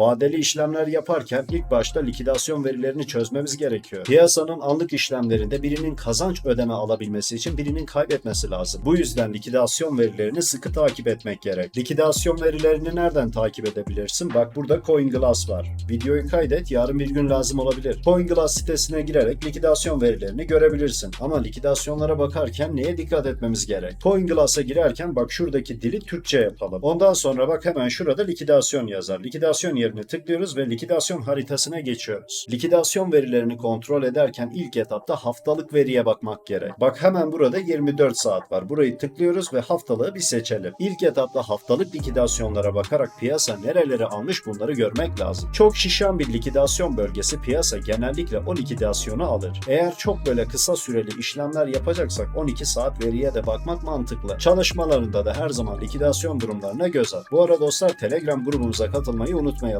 Vadeli işlemler yaparken ilk başta likidasyon verilerini çözmemiz gerekiyor. Piyasanın anlık işlemlerinde birinin kazanç ödeme alabilmesi için birinin kaybetmesi lazım. Bu yüzden likidasyon verilerini sıkı takip etmek gerek. Likidasyon verilerini nereden takip edebilirsin? Bak burada CoinGlass var. Videoyu kaydet, yarın bir gün lazım olabilir. CoinGlass sitesine girerek likidasyon verilerini görebilirsin. Ama likidasyonlara bakarken neye dikkat etmemiz gerek? CoinGlass'a girerken bak şuradaki dili Türkçe yapalım. Ondan sonra bak hemen şurada likidasyon yazar. Likidasyon yerine tıklıyoruz ve likidasyon haritasına geçiyoruz. Likidasyon verilerini kontrol ederken ilk etapta haftalık veriye bakmak gerek. Bak hemen burada 24 saat var. Burayı tıklıyoruz ve haftalığı bir seçelim. İlk etapta haftalık likidasyonlara bakarak piyasa nereleri almış bunları görmek lazım. Çok şişen bir likidasyon bölgesi piyasa genellikle o likidasyonu alır. Eğer çok böyle kısa süreli işlemler yapacaksak 12 saat veriye de bakmak mantıklı. Çalışmalarında da her zaman likidasyon durumlarına göz at. Bu arada dostlar Telegram grubumuza katılmayı unutmayalım.